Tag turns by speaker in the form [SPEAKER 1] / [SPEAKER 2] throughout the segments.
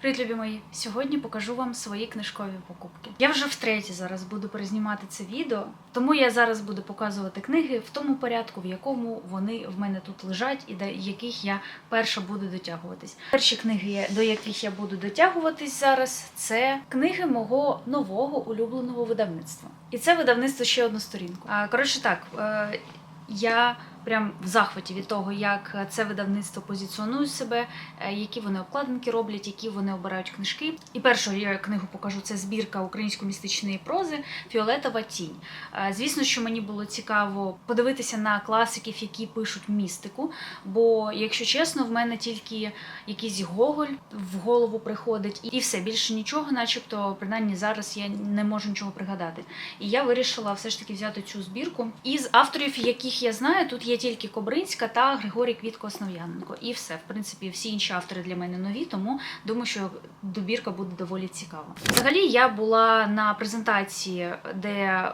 [SPEAKER 1] Привіт, любі мої! Сьогодні покажу вам свої книжкові покупки. Я вже втретє зараз буду перезнімати це відео, тому я зараз буду показувати книги в тому порядку, в якому вони в мене тут лежать, і до яких я перша буду дотягуватись. Перші книги, до яких я буду дотягуватись зараз, це книги мого нового улюбленого видавництва. І це видавництво ще одну сторінку. Коротше, так. е, Я прям в захваті від того, як це видавництво позиціонує себе, е, які вони обкладинки роблять, які вони обирають книжки. І першу я книгу покажу це збірка українсько-містичної прози Фіолетова тінь. Е, Звісно, що мені було цікаво подивитися на класиків, які пишуть містику. Бо, якщо чесно, в мене тільки якийсь Гоголь в голову приходить, і все більше нічого, начебто, принаймні зараз я не можу нічого пригадати. І я вирішила все ж таки взяти цю збірку. Із авторів, яких я знаю, тут є тільки Кобринська та Григорій Квітко Основ'яненко. І все, в принципі, всі інші автори для мене нові, тому думаю, що добірка буде доволі цікава. Взагалі, я була на презентації, де.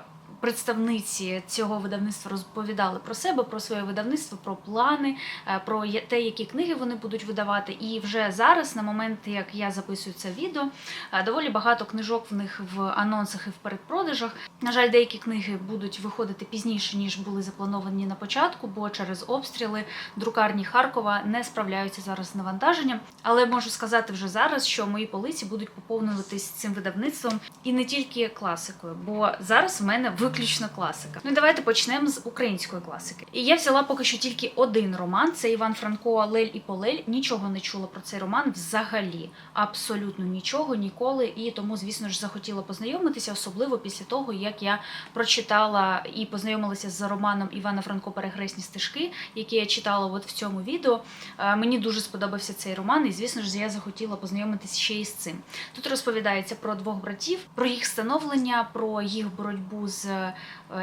[SPEAKER 1] Представниці цього видавництва розповідали про себе, про своє видавництво, про плани, е, про те, які книги вони будуть видавати. І вже зараз, на момент, як я записую це відео, е, доволі багато книжок в них в анонсах і в передпродажах. На жаль, деякі книги будуть виходити пізніше, ніж були заплановані на початку, бо через обстріли друкарні Харкова не справляються зараз з навантаженням. Але можу сказати вже зараз, що мої полиці будуть поповнюватись цим видавництвом і не тільки класикою, бо зараз в мене виключно класика. Ну і давайте почнемо з української класики. І я взяла поки що тільки один роман: це Іван Франко Лель і Полель. Нічого не чула про цей роман взагалі, абсолютно нічого, ніколи. І тому, звісно ж, захотіла познайомитися, особливо після того, як я прочитала і познайомилася з романом Івана Франко Перехресні стежки, який я читала от в цьому відео. Е, Мені дуже сподобався цей роман, і звісно ж, я захотіла познайомитися ще із цим. Тут розповідається про двох братів, про їх становлення, про їх боротьбу з,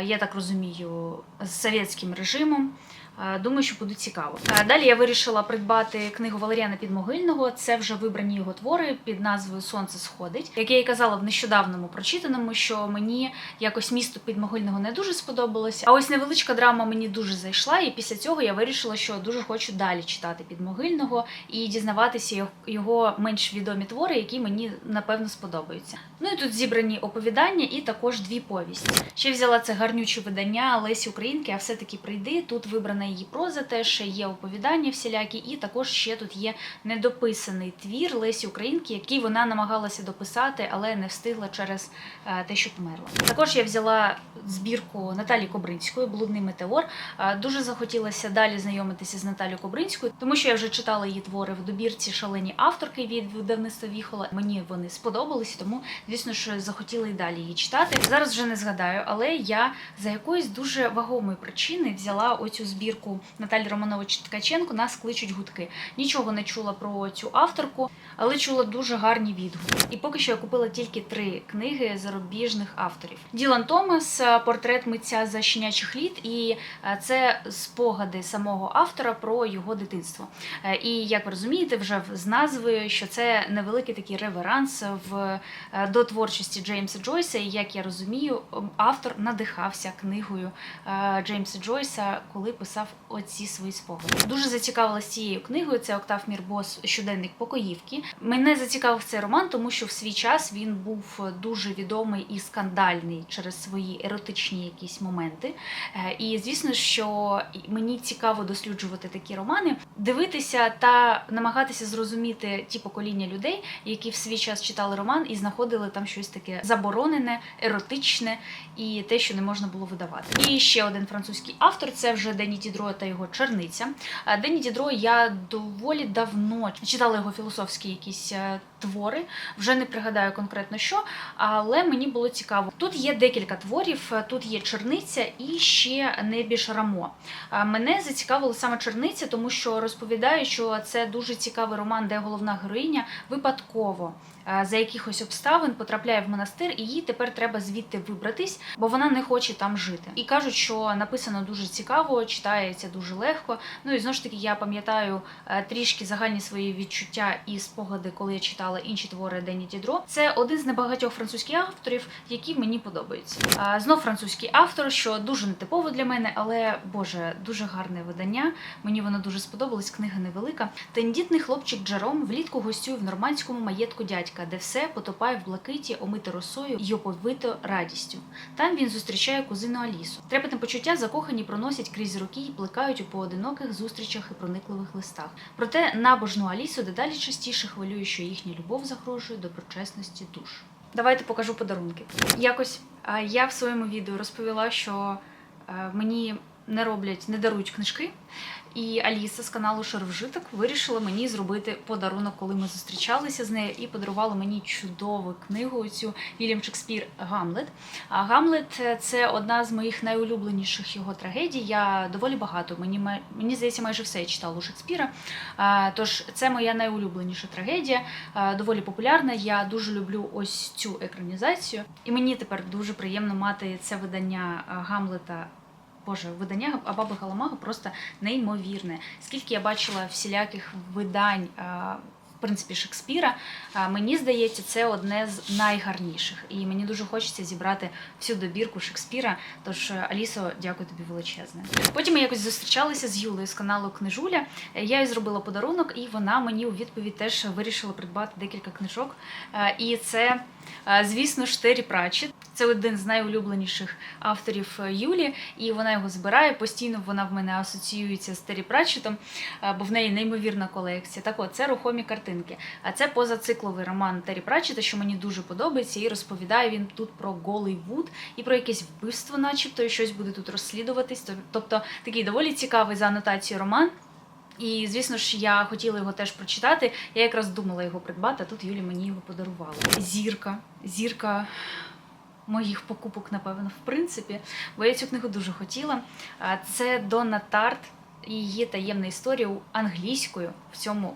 [SPEAKER 1] я так розумію, з совєтським режимом. Е, Думаю, що буде цікаво. Е, Далі я вирішила придбати книгу Валеріана Підмогильного. Це вже вибрані його твори під назвою Сонце сходить. Як я і казала в нещодавному прочитаному, що мені якось місто Підмогильного не дуже сподобалося. А ось невеличка драма мені дуже зайшла, і після цього я вирішила, що дуже хочу далі читати Підмогильного і дізнаватися його- менш відомі твори, які мені напевно сподобаються. Ну і тут зібрані оповідання і також дві повісті. Ще взяла це гарнюче видання Лесі Українки, а все-таки прийди. Тут вибрана її проза, теж є оповідання всілякі, і також ще тут є недописаний твір Лесі Українки, який вона намагалася дописати, але не встигла через е, те, що померла. Також я взяла збірку Наталі Кобринської Блудний метеор. Е, Дуже захотілося далі знайомитися з Наталією Кобринською, тому що я вже читала її твори в добірці Шалені авторки від видавництва Віхола. Мені вони сподобалися, тому звісно ж захотіла і далі її читати. Зараз вже не згадаю, але я за якоїсь дуже вагомої причини взяла оцю збірку Наталі Романович Ткаченко Нас кличуть гудки. Нічого не чула про цю авторку, але чула дуже гарні відгуки. І поки що я купила тільки три книги зарубіжних авторів: Ділан Томас, е, портрет митця за щенячих літ, і е, це спогади самого автора про його дитинство. Е, І як ви розумієте, вже з назви, що це невеликий такий реверанс в до творчості Джеймса Джойса. І як я розумію, автор надихався книгою Джеймса Джойса, коли писав оці свої спогади. Дуже зацікавилася цією книгою. Це Октав Мірбос щоденник покоївки. Мене зацікавив цей роман, тому що в свій час він був дуже відомий і скандальний через свої еротичні якісь моменти. Е, І звісно, що мені цікаво досліджувати такі романи, дивитися та намагатися зрозуміти ті покоління людей, які в свій час читали роман і знаходили там щось таке заборонене, еротичне і те, що не можна було видавати. І ще один французький автор це вже Дені Дідро та його черниця. Е, Дені Дідро я доволі давно читала його філософські якісь е, твори, вже не пригадаю конкретно що, але мені було цікаво. Тут є декілька творів, е, тут є черниця і ще Небі Шарамо. Е, Мене зацікавила саме черниця, тому що розповідає, що це дуже цікавий роман, де головна героїня випадково е, за якихось обставин потрапляє в монастир, і їй тепер треба звідти вибратись, бо вона не хоче там жити. І кажуть, що написано дуже цікаво, читається дуже легко. Ну і знову ж таки, я пам'ятаю трішки загальні свої відчуття і спогади, коли я читала інші твори Дені Дідро. Це один з небагатьох французьких авторів, які мені подобаються. Знов французький автор, що дуже нетипово для мене, але боже, дуже гарне видання. Мені воно дуже сподобалось. Книга невелика. Тендітний хлопчик Джером влітку гостює в нормандському маєтку дядька, де все потопає в блакиті, омите росою й оповито радістю. Там він зустрічає кузину Алісу. Трепетне почуття закохані проносять крізь роки і плекають у поодиноких зустрічах і проникливих листах. Проте набожну Алісу дедалі частіше хвилює, що їхня любов загрожує доброчесності душ. Давайте покажу подарунки. Якось а, я в своєму відео розповіла, що е, мені не роблять, не дарують книжки. І Аліса з каналу Шаровжиток вирішила мені зробити подарунок, коли ми зустрічалися з нею, і подарувала мені чудову книгу цю Вільям Шекспір Гамлет. А Гамлет це одна з моїх найулюбленіших його трагедій. Я доволі багато. Мені мені здається, майже все я читала у Шекспіра. А, Тож це моя найулюбленіша трагедія, а, доволі популярна. Я дуже люблю ось цю екранізацію, і мені тепер дуже приємно мати це видання Гамлета. Боже, видання Абаби Галамага просто неймовірне. Скільки я бачила всіляких видань. В принципі, Шекспіра, мені здається, це одне з найгарніших. І мені дуже хочеться зібрати всю добірку Шекспіра. Тож, е, Алісо, дякую тобі величезне. Потім ми якось зустрічалися з Юлею з каналу Книжуля. Е, Я їй зробила подарунок, і вона мені у відповідь теж вирішила придбати декілька книжок. Е, І це, звісно ж, Террі Пратчет. Це один з найулюбленіших авторів е, Юлі, і вона його збирає. Постійно вона в мене асоціюється з Террі Пратчетом, е, бо в неї неймовірна колекція. Так от, це рухомі картинки. А це позацикловий роман Террі Пратчета, що мені дуже подобається, і розповідає він тут про голий вуд і про якесь вбивство, начебто, і щось буде тут розслідуватись. Тобто такий доволі цікавий за анотацією роман. І, звісно ж, я хотіла його теж прочитати. Я якраз думала його придбати, а тут Юлі мені його подарувала. Зірка. Зірка моїх покупок, напевно, в принципі, бо я цю книгу дуже хотіла. Це Донна Тарт її таємна історія англійською в цьому.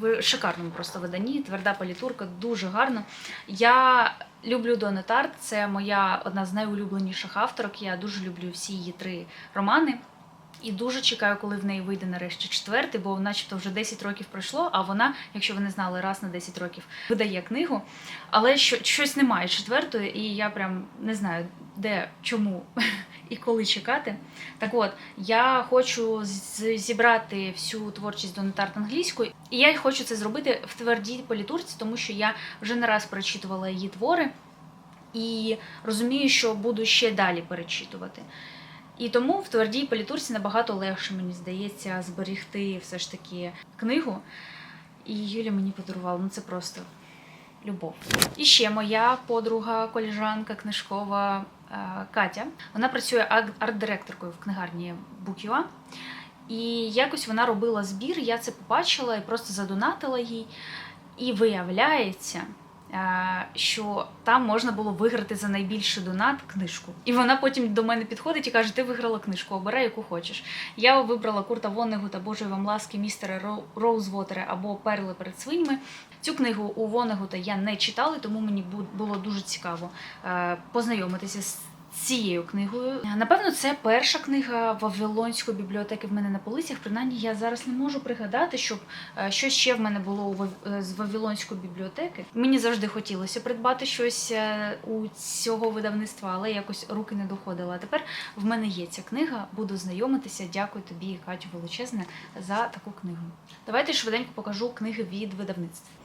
[SPEAKER 1] В шикарному просто виданні, тверда палітурка, дуже гарно. Я люблю Донну Тарт, це моя одна з найулюбленіших авторок. Я дуже люблю всі її три романи. І дуже чекаю, коли в неї вийде нарешті четвертий, бо начебто вже 10 років пройшло, а вона, якщо ви не знали, раз на 10 років видає книгу. Але що, щось немає четвертої, і я прям не знаю, де, чому і коли чекати. Так от, я хочу зібрати всю творчість Донатарт англійською, і я хочу це зробити в твердій політурці, тому що я вже не раз перечитувала її твори і розумію, що буду ще далі перечитувати. І тому в твердій політурці набагато легше, мені здається, зберігти все ж таки книгу. І Юля мені подарувала. Ну це просто любов. І ще моя подруга, коліжанка книжкова е, Катя. Вона працює арт-директоркою в книгарні Букюа. І якось вона робила збір, я це побачила і просто задонатила їй. І виявляється, що там можна було виграти за найбільший донат книжку. І вона потім до мене підходить і каже: Ти виграла книжку, обирай, яку хочеш. Я вибрала Курта Воннегута Божої вам ласки, містера Ро- Роузвотера або Перли перед свиньми. Цю книгу у Вонегута я не читала, тому мені було дуже цікаво е, познайомитися з цією книгою. Напевно, це перша книга Вавилонської бібліотеки в мене на полицях. Принаймні, я зараз не можу пригадати, щоб е, що ще в мене було е, з Вавилонської бібліотеки. Мені завжди хотілося придбати щось е, у цього видавництва, але якось руки не доходили. А тепер в мене є ця книга. Буду знайомитися. Дякую тобі, Катю, величезне за таку книгу. Давайте швиденько покажу книги від видавництва.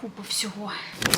[SPEAKER 1] Купа всього.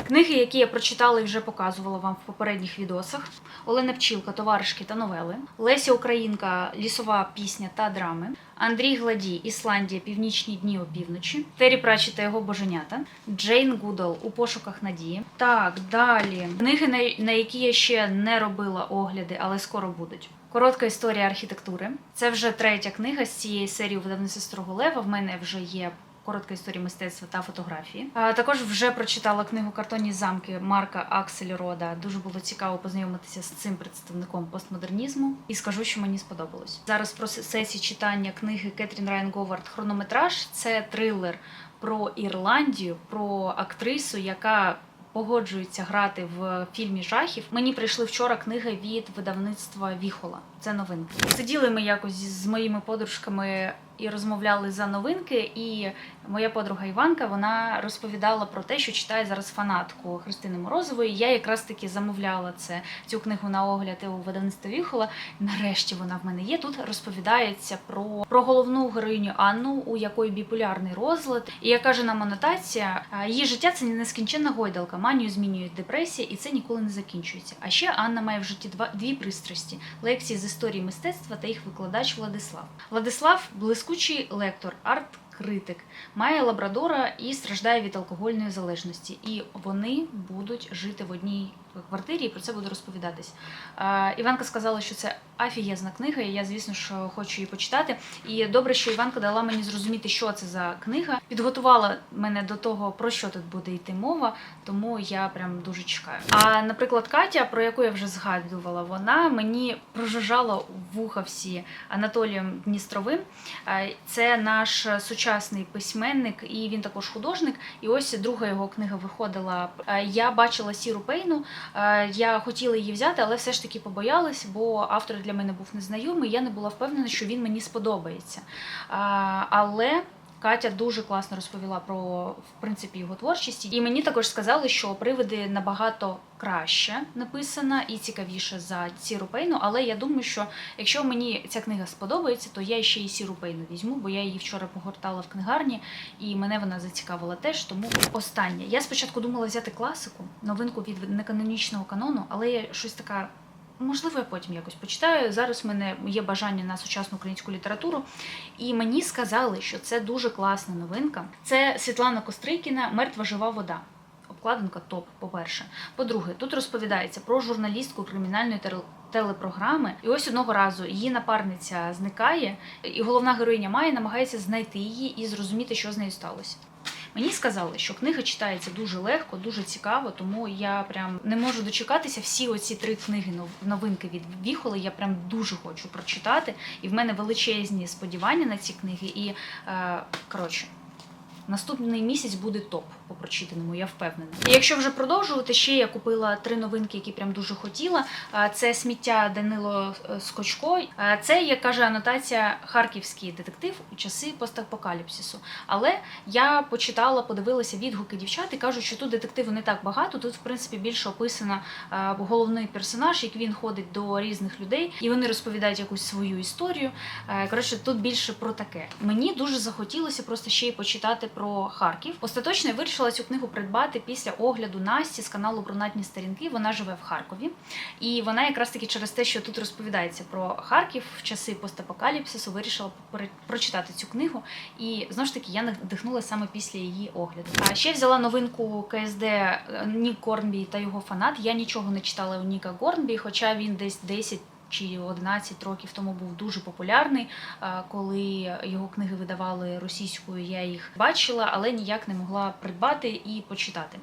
[SPEAKER 1] Книги, які я прочитала і вже показувала вам в попередніх відосах. Олена Пчілка, товаришки та новели. Леся Українка, лісова пісня та драми. Андрій Гладій, Ісландія, Північні дні опівночі. Террі Пратчет та його боженята. Джейн Гудал у пошуках надії. Так, далі. Книги, на- які я ще не робила огляди, але скоро будуть. Коротка історія архітектури. Це вже третя книга з цієї серії видавництва Строго Лева. В мене вже є коротка історія мистецтва та фотографії. Також вже прочитала книгу Картонні замки Марка Аксельрода. Дуже було цікаво познайомитися з цим представником постмодернізму, і скажу, що мені сподобалось. Зараз про сесії читання книги Кетрін Райан Говард Хронометраж. Це трилер про Ірландію, про актрису, яка погоджуються грати в фільмі жахів. Мені прийшли вчора книги від видавництва Віхола. Це новинки. Сиділи ми якось з моїми подружками і розмовляли за новинки. І моя подруга Іванка вона розповідала про те, що читає зараз фанатку Христини Морозової. Я якраз таки замовляла це цю книгу на огляд у видавництва Віхола. Нарешті вона в мене є. Тут розповідається про, про головну героїню Анну, у якої біполярний розлад. І як каже нам анотація, її життя це нескінченна гойдалка. Манію змінює депресія, і це ніколи не закінчується. А ще Анна має в житті два дві пристрасті: лекції з історії мистецтва та їх викладач Владислав. Владислав блискучий лектор, арт. Критик має лабрадора і страждає від алкогольної залежності, і вони будуть жити в одній квартирі, і про це буде розповідатись. Е, Іванка сказала, що це афієзна книга, і я, звісно ж, хочу її почитати. І добре, що Іванка дала мені зрозуміти, що це за книга. Підготувала мене до того, про що тут буде йти мова, тому я прям дуже чекаю. А наприклад, Катя, про яку я вже згадувала, вона мені прожужжала вуха всі Анатолієм Дністровим. Е, Це наш сучасний письменник, і він також художник. І ось друга його книга виходила. Е, Я бачила Сіру Пейну. Е, Я хотіла її взяти, але все ж таки побоялась, бо автор для мене був незнайомий. Я не була впевнена, що він мені сподобається. Е, Але. Катя дуже класно розповіла про в принципі його творчість, і мені також сказали, що привиди набагато краще написана і цікавіше за Сіру Пейну. Але я думаю, що якщо мені ця книга сподобається, то я ще й Сіру Пейну візьму, бо я її вчора погортала в книгарні, і мене вона зацікавила теж. Тому останнє. Я спочатку думала взяти класику, новинку від неканонічного канону, але я щось така. Можливо, я потім якось почитаю. Зараз в мене є бажання на сучасну українську літературу, і мені сказали, що це дуже класна новинка. Це Світлана Кострикіна Мертва жива вода. Обкладинка топ, по-перше. По-друге, тут розповідається про журналістку кримінальної тел- телепрограми. І ось одного разу її напарниця зникає, і головна героїня Майя намагається знайти її і зрозуміти, що з нею сталося. Мені сказали, що книга читається дуже легко, дуже цікаво, тому я прям не можу дочекатися. Всі оці три книги нов- новинки від Віхоли. Я прям дуже хочу прочитати. І в мене величезні сподівання на ці книги. І е, коротше, наступний місяць буде топ по прочитаному, я впевнена. І якщо вже продовжувати, ще я купила три новинки, які прям дуже хотіла. Це сміття Данило е, Скочко. Це, як каже анотація, харківський детектив у часи постапокаліпсису. Але я почитала, подивилася відгуки дівчат і кажуть, що тут детективу не так багато. Тут, в принципі, більше описано головний персонаж, як він ходить до різних людей, і вони розповідають якусь свою історію. Коротше, тут більше про таке. Мені дуже захотілося просто ще й почитати про Харків. Остаточно я вирішила цю книгу придбати після огляду Насті з каналу Брунатні сторінки. Вона живе в Харкові, і вона якраз таки через те, що тут розповідається про Харків в часи постапокаліпсису, вирішила прочитати цю книгу. І знову ж таки я надихнулася саме після її огляду. А ще взяла новинку КСД е, Нік Горнбі та його фанат. Я нічого не читала у Ніка Горнбі, хоча він десь 10 чи 11 років тому був дуже популярний. Коли його книги видавали російською, я їх бачила, але ніяк не могла придбати і почитати.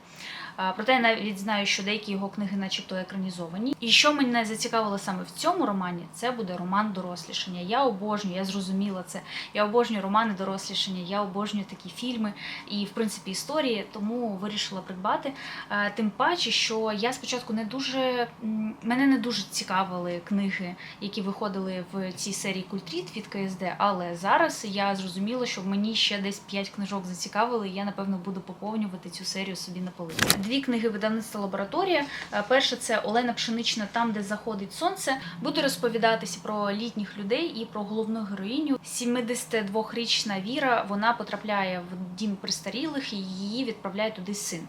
[SPEAKER 1] Проте я навіть знаю, що деякі його книги, начебто, екранізовані. І що мене зацікавило саме в цьому романі, це буде роман дорослішання. Я обожнюю, я зрозуміла це. Я обожнюю романи дорослішання, я обожнюю такі фільми і, в принципі, історії, тому вирішила придбати. Е, Тим паче, що я спочатку не дуже мене не дуже цікавили книги, які виходили в цій серії Культріт від КСД, але зараз я зрозуміла, що мені ще десь 5 книжок зацікавили, і я напевно буду поповнювати цю серію собі на полиці. Дві книги видавництва лабораторія. Е, Перша це Олена Пшенична, там, де заходить сонце. Буде розповідатися про літніх людей і про головну героїню. 72-річна Віра вона потрапляє в дім престарілих і її відправляє туди син.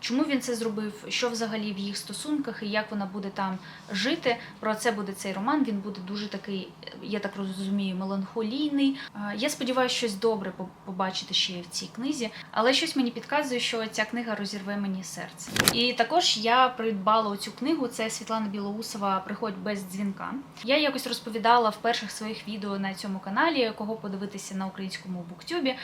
[SPEAKER 1] Чому він це зробив? Що взагалі в їх стосунках і як вона буде там жити? Про це буде цей роман. Він буде дуже такий, я так розумію, меланхолійний. Я сподіваюся, щось добре побачити ще в цій книзі, але щось мені підказує, що ця книга розірве мені серце. І також я придбала цю книгу. Це Світлана Білоусова Приходь без дзвінка. Я якось розповідала в перших своїх відео на цьому каналі, кого подивитися на українському буктюбі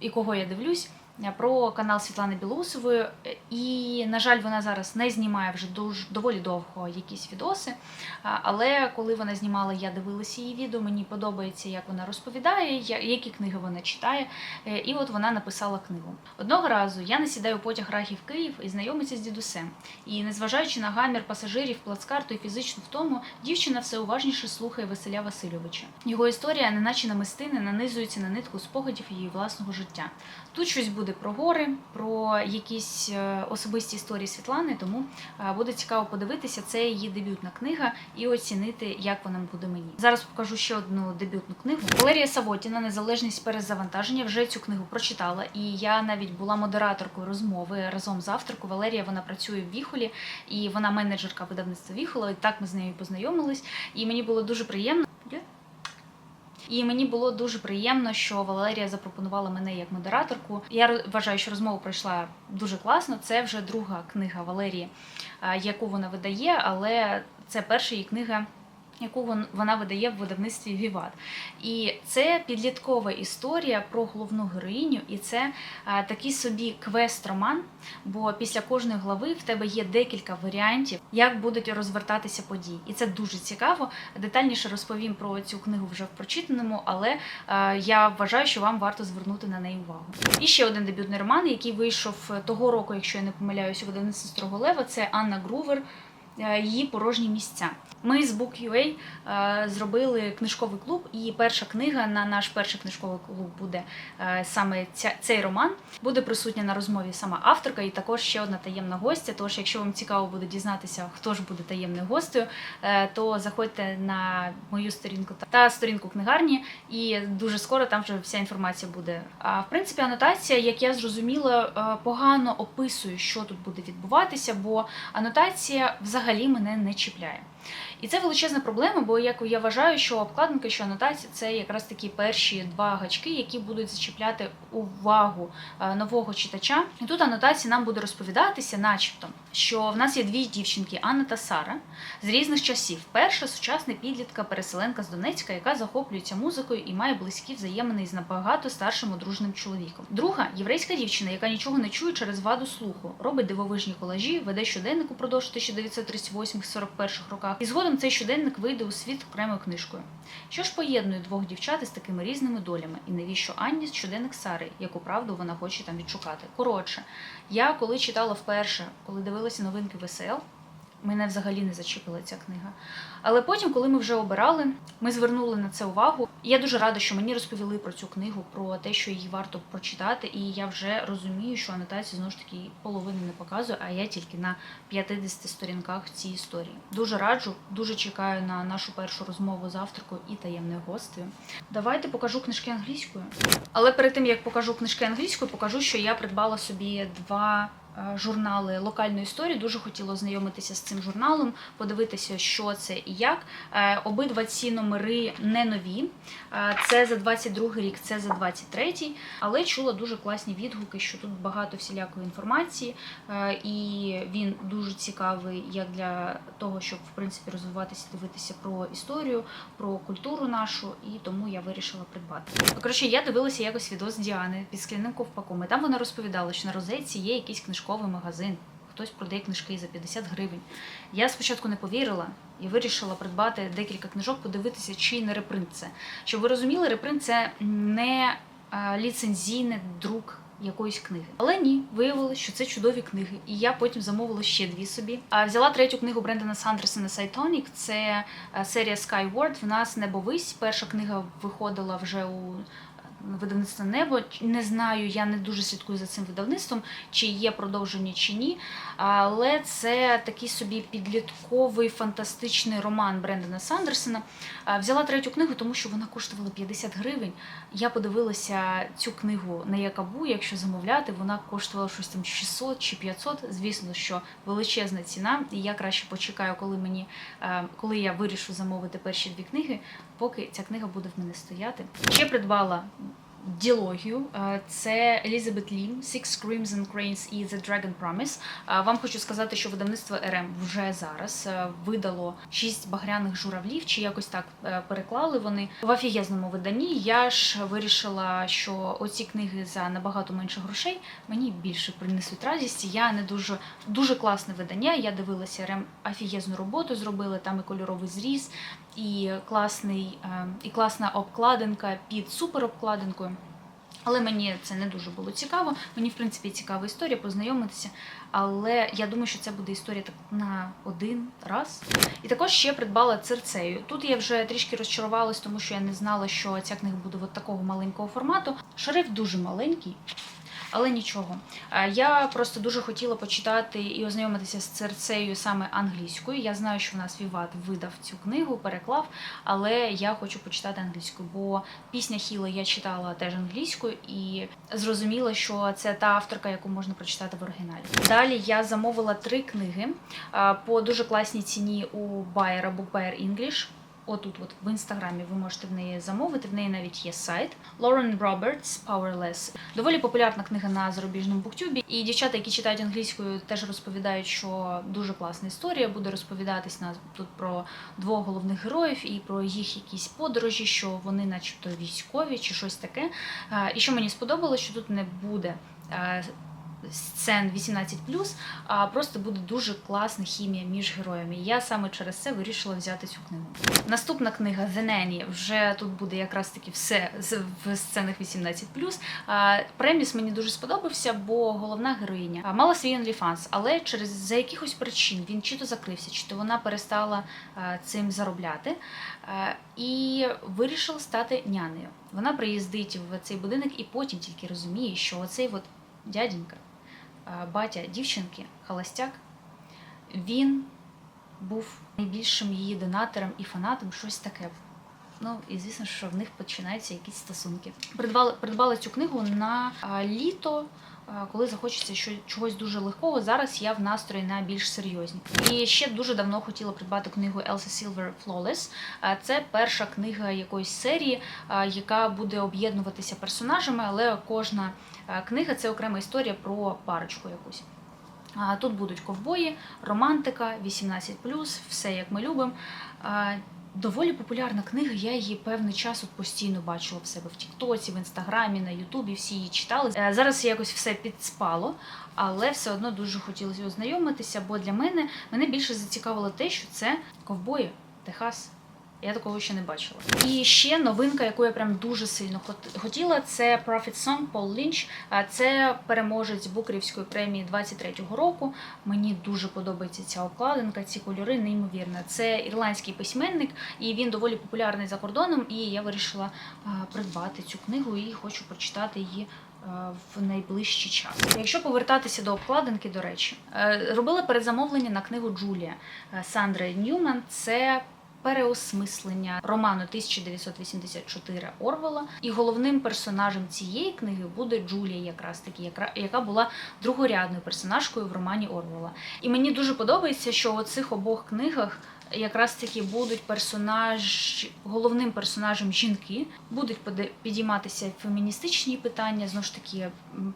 [SPEAKER 1] і кого я дивлюсь. Е, про канал Світлани Білоусової. Е, І, на жаль, вона зараз не знімає вже доволі довго якісь відоси. Але коли вона знімала, я дивилася її відео. Мені подобається, як вона розповідає, які книги вона читає. Е, І от вона написала книгу. Одного разу я насідаю у потяг Рахів Київ і знайомиться з дідусем. І незважаючи на гамір пасажирів, плацкарту і фізичну втому, дівчина все уважніше слухає Василя Васильовича. Його історія, неначе намистини, нанизується на нитку спогадів її власного життя. Тут щось буде про гори, про якісь е, особисті історії Світлани, тому е, буде цікаво подивитися. Це її дебютна книга і оцінити, як вона буде мені. Зараз покажу ще одну дебютну книгу. Валерія Савотіна Незалежність перезавантаження. Вже цю книгу прочитала, і я навіть була модераторкою розмови разом з авторкою. Валерія вона працює в Віхолі, і вона менеджерка видавництва Віхола. І так ми з нею познайомились. І мені було дуже приємно. І мені було дуже приємно, що Валерія запропонувала мене як модераторку. Я вважаю, що розмова пройшла дуже класно. Це вже друга книга Валерії, е, яку вона видає, але це перша її книга. Яку вона видає в видавництві Віват. І це підліткова історія про головну героїню, і це е, такий собі квест-роман, бо після кожної глави в тебе є декілька варіантів, як будуть розвертатися події. І це дуже цікаво. Детальніше розповім про цю книгу вже в прочитаному, але е, я вважаю, що вам варто звернути на неї увагу. І ще один дебютний роман, який вийшов того року, якщо я не помиляюся, у видавництві Строголева, це Анна Грувер. Е, Її порожні місця. Ми з Book.ua е, зробили книжковий клуб, і перша книга на наш перший книжковий клуб буде е, саме ця, цей роман. Буде присутня на розмові сама авторка, і також ще одна таємна гостя. Тож, якщо вам цікаво буде дізнатися, хто ж буде таємною гостею, то заходьте на мою сторінку та- сторінку книгарні, і дуже скоро там вже вся інформація буде. А в принципі, анотація, як я зрозуміла, погано описує, що тут буде відбуватися, бо анотація взагалі мене не чіпляє. І це величезна проблема, бо як я вважаю, що обкладинка, що анотація це якраз такі перші два гачки, які будуть зачіпляти увагу е, нового читача. І тут анотація нам буде розповідатися, начебто, що в нас є дві дівчинки Анна та Сара з різних часів. Перша сучасна підлітка, переселенка з Донецька, яка захоплюється музикою і має близькі взаємини з набагато старшим одруженим чоловіком. Друга єврейська дівчина, яка нічого не чує через ваду слуху, робить дивовижні колажі, веде щоденник упродовж 1938-41 роках. І згодом цей щоденник вийде у світ окремою книжкою. Що ж поєднує двох дівчат із такими різними долями? І навіщо Анні щоденник Сари, яку правду вона хоче там відшукати? Коротше, я коли читала вперше, коли дивилася новинки ВСЛ, мене взагалі не зачепила ця книга. Але потім, коли ми вже обирали, ми звернули на це увагу. Я дуже рада, що мені розповіли про цю книгу, про те, що її варто прочитати. І я вже розумію, що анотація знову ж таки половини не показує, а я тільки на 50 сторінках цій історії. Дуже раджу, дуже чекаю на нашу першу розмову з авторкою і таємною гостею. Давайте покажу книжки англійською. Але перед тим як покажу книжки англійською, покажу, що я придбала собі два журнали локальної історії. Дуже хотіла ознайомитися з цим журналом, подивитися, що це і як. Е, Обидва ці номери не нові. Е, Це за 22 рік, це за 23, але чула дуже класні відгуки, що тут багато всілякої інформації, е, і він дуже цікавий як для того, щоб в принципі розвиватися, дивитися про історію, про культуру нашу, і тому я вирішила придбати. Коротше, я дивилася якось відос Діани під скляним ковпаком, і там вона розповідала, що на розетці є якийсь книжковий магазин. Хтось продає книжки за 50 гривень. Я спочатку не повірила і вирішила придбати декілька книжок, подивитися, чи не репринт це. Щоб ви розуміли, репринт це не е, ліцензійний друк якоїсь книги. Але ні, виявилося, що це чудові книги. І я потім замовила ще дві собі. А взяла третю книгу Брендана Сандерсона Сайтонік. Це е, серія Skyward. В нас Небовись. Перша книга виходила вже у видавництво небо. Не знаю, я не дуже слідкую за цим видавництвом, чи є продовження чи ні. Але це такий собі підлітковий фантастичний роман Брендана Сандерсона. А, Взяла третю книгу, тому що вона коштувала 50 гривень. Я подивилася цю книгу на Якабу, якщо замовляти, вона коштувала щось там 600 чи 500. Звісно, що величезна ціна, і я краще почекаю, коли мені коли я вирішу замовити перші дві книги, поки ця книга буде в мене стояти. Ще придбала діалогію. Е, Це Елізабет Лім, Six Crimson Cranes і The Dragon Promise. Е, Вам хочу сказати, що видавництво РМ вже зараз е, видало шість багряних журавлів, чи якось так переклали вони в офігезному виданні. Я ж вирішила, що оці книги за набагато менше грошей мені більше принесуть радість. Я не дуже дуже класне видання. Я дивилася РМ офігезну роботу, зробили там і кольоровий зріз, і класний, і класна обкладинка під суперобкладинкою. Але мені це не дуже було цікаво. Мені, в принципі, цікава історія, познайомитися. Але я думаю, що це буде історія так на один раз. І також ще придбала церцею. Тут я вже трішки розчарувалась, тому що я не знала, що ця книга буде от такого маленького формату. Шрифт дуже маленький. Але нічого. Е, Я просто дуже хотіла почитати і ознайомитися з церцею саме англійською. Я знаю, що в нас Віват видав цю книгу, переклав, але я хочу почитати англійською, бо пісня Хіла я читала теж англійською і зрозуміла, що це та авторка, яку можна прочитати в оригіналі. Далі я замовила три книги е, по дуже класній ціні у Bayer або English. Отут, от в інстаграмі, ви можете в неї замовити. В неї навіть є сайт. Лорен Робертс Powerless. Доволі популярна книга на зарубіжному буктюбі. І дівчата, які читають англійською, теж розповідають, що дуже класна історія. Буде розповідатись нас тут про двох головних героїв і про їх якісь подорожі, що вони, начебто, військові чи щось таке. І що мені сподобалось, що тут не буде. Сцен 18 а просто буде дуже класна хімія між героями. Я саме через це вирішила взяти цю книгу. Наступна книга The Nanny, вже тут буде якраз таки все в сценах 18 Преміс мені дуже сподобався, бо головна героїня мала свій OnlyFans, але через за якихось причин він чи то закрився, чи то вона перестала цим заробляти і вирішила стати нянею. Вона приїздить в цей будинок і потім тільки розуміє, що оцей от дяденька, батя дівчинки, холостяк, він був найбільшим її донатором і фанатом, щось таке. Ну і звісно, що в них починаються якісь стосунки. Придбала, придбала цю книгу на а, літо, а, коли захочеться що, чогось дуже легкого. Зараз я в настрої на більш серйозні. І ще дуже давно хотіла придбати книгу Елса Сілвер Flawless. Це перша книга якоїсь серії, яка буде об'єднуватися персонажами, але кожна книга це окрема історія про парочку якусь. А, Тут будуть ковбої, романтика, 18+, все як ми любимо. Доволі популярна книга, я її певний час от постійно бачила в себе в Тіктоці, в Інстаграмі, на Ютубі, всі її читали. Е, Зараз якось все підспало, але все одно дуже хотілося ознайомитися, бо для мене мене більше зацікавило те, що це ковбої, Техас. Я такого ще не бачила. І ще новинка, яку я прям дуже сильно хот- хотіла, це Prophet Song Пол Лінч. Це переможець Букерівської премії 23-го року. Мені дуже подобається ця обкладинка, ці кольори неймовірно. Це ірландський письменник, і він доволі популярний за кордоном. І я вирішила придбати цю книгу і хочу прочитати її. В найближчий час. Якщо повертатися до обкладинки, до речі, е, робила передзамовлення на книгу Джулія е, Сандри Ньюман. Це переосмислення роману 1984 Орвела. І головним персонажем цієї книги буде Джулія, якраз таки, яка- була другорядною персонажкою в романі Орвела. І мені дуже подобається, що у цих обох книгах. Якраз таки будуть персонаж, головним персонажем жінки, будуть підійматися феміністичні питання, знову ж таки,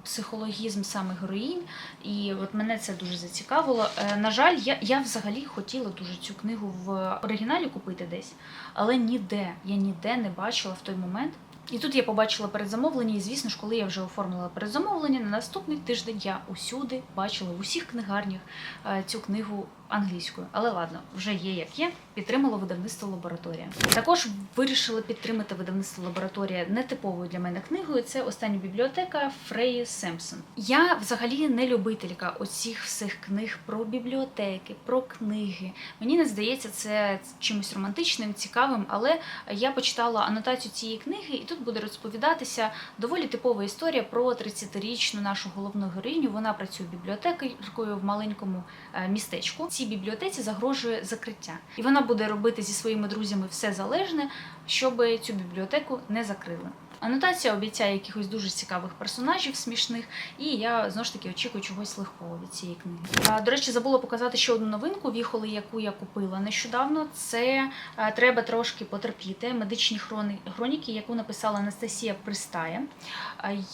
[SPEAKER 1] психологізм саме героїнь. І от мене це дуже зацікавило. Е, На жаль, я, я взагалі хотіла дуже цю книгу в оригіналі купити десь, але ніде, я ніде не бачила в той момент. І тут я побачила передзамовлення, і звісно ж, коли я вже оформила передзамовлення, на наступний тиждень я усюди бачила в усіх книгарнях е, цю книгу англійською. Але ладно, вже є як є. Підтримала видавництво лабораторія. Також вирішила підтримати видавництво лабораторія нетиповою для мене книгою. Це остання бібліотека Фреї Семпсон. Я взагалі не любителька оцих всіх книг про бібліотеки, про книги. Мені не здається це чимось романтичним, цікавим, але я почитала анотацію цієї книги, і тут буде розповідатися доволі типова історія про 30-річну нашу головну героїню. Вона працює бібліотекаркою в маленькому е, містечку. Цій бібліотеці загрожує закриття, і вона буде робити зі своїми друзями все залежне, щоб цю бібліотеку не закрили. Анотація обіцяє якихось дуже цікавих персонажів, смішних, і я знову ж таки очікую чогось легкого від цієї книги. До речі, забула показати ще одну новинку віхоли, яку я купила нещодавно. Це треба трошки потерпіти. Медичні хроніки, яку написала Анастасія Пристає.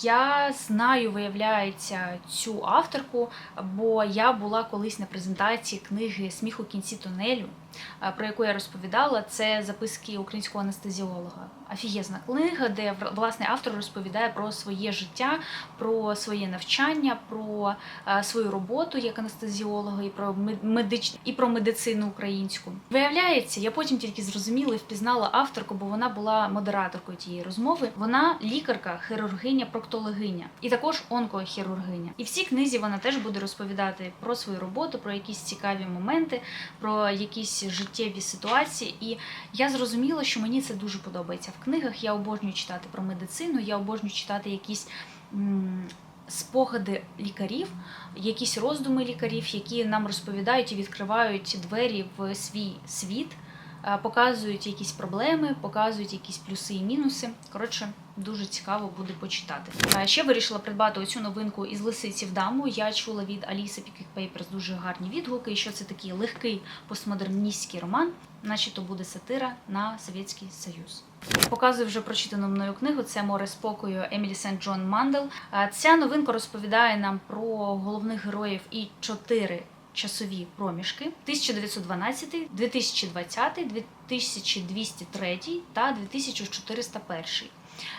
[SPEAKER 1] Я знаю, виявляється, цю авторку, бо я була колись на презентації книги Сміх у кінці тунелю, про яку я розповідала. Це записки українського анестезіолога. Офігезна книга, де власне автор розповідає про своє життя, про своє навчання, про свою роботу як анестезіолога і про мед- медич... і про медицину українську. Виявляється, я потім тільки зрозуміла і впізнала авторку, бо вона була модераторкою тієї розмови. Вона лікарка, хірургиня, проктологиня і також онкохірургиня. І в цій книзі вона теж буде розповідати про свою роботу, про якісь цікаві моменти, про якісь життєві ситуації. І я зрозуміла, що мені це дуже подобається в книгах. Я обожнюю читати про медицину, я обожнюю читати якісь. Спогади лікарів, якісь роздуми лікарів, які нам розповідають і відкривають двері в свій світ, е, показують якісь проблеми, показують якісь плюси і мінуси. Коротше, дуже цікаво буде почитати. Е, Ще вирішила придбати оцю новинку із лисиці в даму. Я чула від Аліси Піквік Пейперс дуже гарні відгуки, що це такий легкий постмодерністський роман, наче то буде сатира на Совєтський Союз. Показую вже прочитану мною книгу. Це море спокою Емілі Сент Джон Мандел. А Ця новинка розповідає нам про головних героїв і чотири часові проміжки: 1912, 2020, 2203 та 2401.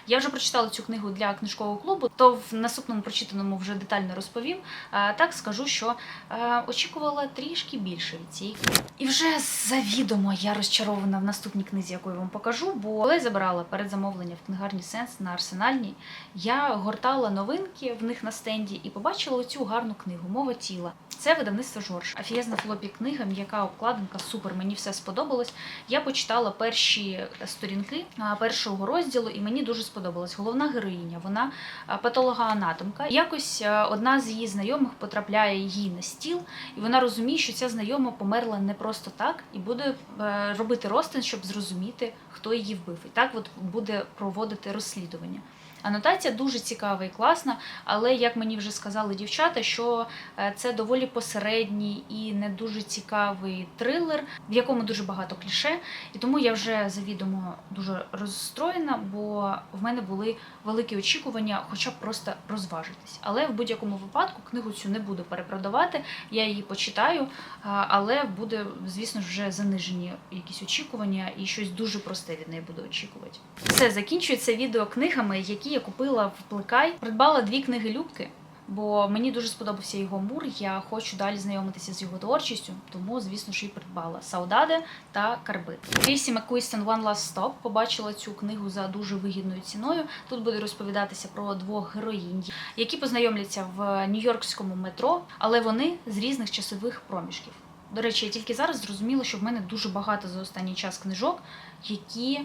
[SPEAKER 1] Я вже прочитала цю книгу для книжкового клубу, то в наступному прочитаному вже детально розповім. Так скажу, що е, очікувала трішки більше від цієї книги. І вже завідомо я розчарована в наступній книзі, яку я вам покажу. Бо коли я забирала передзамовлення в книгарні Сенс на арсенальній, я гортала новинки в них на стенді і побачила оцю гарну книгу Мова тіла. Це видавництво Жорж. Афієзна флопі книга, м'яка обкладинка, супер. Мені все сподобалось. Я почитала перші сторінки першого розділу, і мені дуже сподобалось. Головна героїня, вона а, патологоанатомка. Якось одна з її знайомих потрапляє їй на стіл, і вона розуміє, що ця знайома померла не просто так, і буде е, робити розтин, щоб зрозуміти, хто її вбив. І так от буде проводити розслідування. Анотація дуже цікава і класна, але як мені вже сказали дівчата, що е, це доволі посередній і не дуже цікавий трилер, в якому дуже багато кліше. І тому я вже завідомо дуже розстроєна, бо в мене були великі очікування, хоча б просто розважитись. Але в будь-якому випадку книгу цю не буду перепродавати. Я її почитаю, але буде, звісно ж, вже занижені якісь очікування і щось дуже просте від неї буду очікувати. Все закінчується відео книгами, які я купила в Плекай. Придбала дві книги Любки. Бо мені дуже сподобався його мур. Я хочу далі знайомитися з його творчістю, тому, звісно ж, і придбала Саудаде та Карбит. Кейсі Маккуістен One Last Stop побачила цю книгу за дуже вигідною ціною. Тут буде розповідатися про двох героїнь, які познайомляться в нью-йоркському метро, але вони з різних часових проміжків. До речі, я тільки зараз зрозуміла, що в мене дуже багато за останній час книжок, які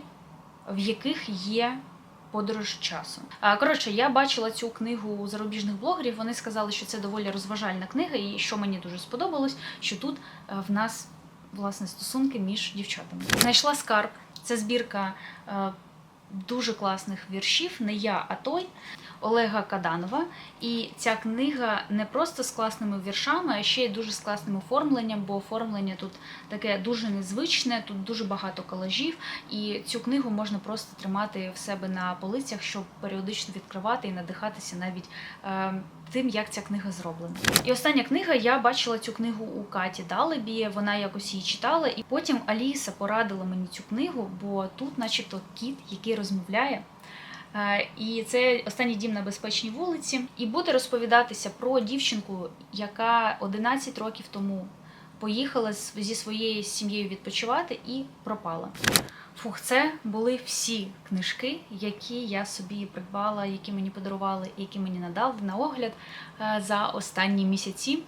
[SPEAKER 1] в яких є подорож часу. А, Коротше, я бачила цю книгу у зарубіжних блогерів. Вони сказали, що це доволі розважальна книга, і що мені дуже сподобалось, що тут е, в нас власне стосунки між дівчатами. Знайшла скарб. Це збірка е, дуже класних віршів. Не я, а той. Олега Каданова, і ця книга не просто з класними віршами, а ще й дуже з класним оформленням, бо оформлення тут таке дуже незвичне, тут дуже багато колажів, і цю книгу можна просто тримати в себе на полицях, щоб періодично відкривати і надихатися навіть е, тим, як ця книга зроблена. І остання книга я бачила цю книгу у Каті Далебі. Вона якось її читала, і потім Аліса порадила мені цю книгу, бо тут, начебто, кіт, який розмовляє. Е, І це останній дім на безпечній вулиці. І буде розповідатися про дівчинку, яка 11 років тому поїхала зі своєю сім'єю відпочивати і пропала. Фух, це були всі книжки, які я собі придбала, які мені подарували, які мені надали на огляд е, за останні місяці.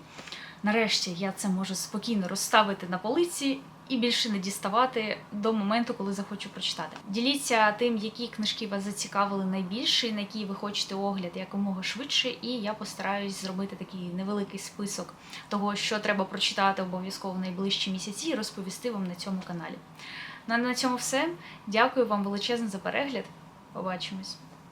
[SPEAKER 1] Нарешті я це можу спокійно розставити на полиці і більше не діставати до моменту, коли захочу прочитати. Діліться тим, які книжки вас зацікавили найбільше, на які ви хочете огляд якомога швидше, і я постараюсь зробити такий невеликий список того, що треба прочитати обов'язково в найближчі місяці, і розповісти вам на цьому каналі. Ну, на цьому все. Дякую вам величезно за перегляд. Побачимось.